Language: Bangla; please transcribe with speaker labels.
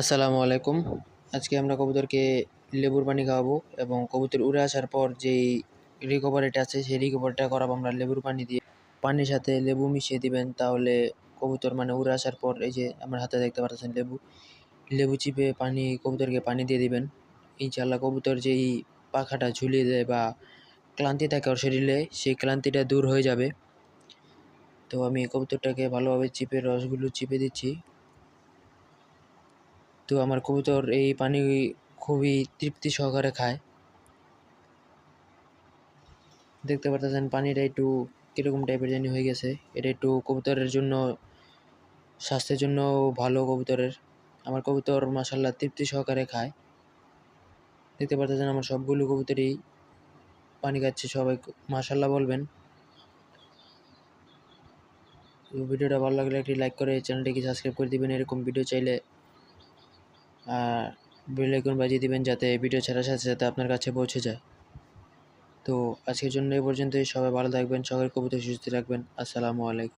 Speaker 1: আসসালামু আলাইকুম। আজকে আমরা কবুতরকে লেবুর পানি খাওয়াবো এবং কবুতর উড়ে আসার পর যেই রিকভারিটা আছে, সেই রিকভারিটা করাবো আমরা লেবুর পানি দিয়ে। পানির সাথে লেবু মিশিয়ে দিবেন, তাহলে কবুতর মানে উড়ে আসার পর এই যে আমার হাতে দেখতে পাচ্ছেন লেবু লেবু চিপে পানি, কবুতরকে পানি দিয়ে দিবেন। ইনশাল্লাহ কবুতর যেই পাখাটা ঝুলিয়ে দেয় বা ক্লান্তি থাকে ওর শরীরে, সেই ক্লান্তিটা দূর হয়ে যাবে। তো আমি কবুতরটাকে ভালোভাবে চিপে, রসগুলো চিপে দিচ্ছি। তো আমার কবুতর এই পানি খুবই তৃপ্তি সহকারে খায়। দেখতে পারতেছেন পানিটা একটু কীরকম টাইপের জানি হয়ে গেছে। এটা একটু কবুতরের জন্য, স্বাস্থ্যের জন্য ভালো কবুতরের। আমার কবুতর মাসাল্লাহ তৃপ্তি সহকারে খায়। দেখতে পারতেছেন আমার সবগুলো কবুতরই পানি খাচ্ছে, সবাই মাসাল্লাহ বলবেন। ভিডিওটা ভালো লাগলে একটি লাইক করে চ্যানেলটিকে সাবস্ক্রাইব করে দিবেন। এরকম ভিডিও চাইলে বেল আইকন বাজিয়ে দিবেন যাতে ভিডিও ছাড়ার সাথে সাথে আপনার কাছে পৌঁছে যায়। তো আজকের জন্য এই পর্যন্তই। সবাই ভালো থাকবেন সবাই কবিতা সুস্থ রাখবেন। আসসালামু আলাইকুম।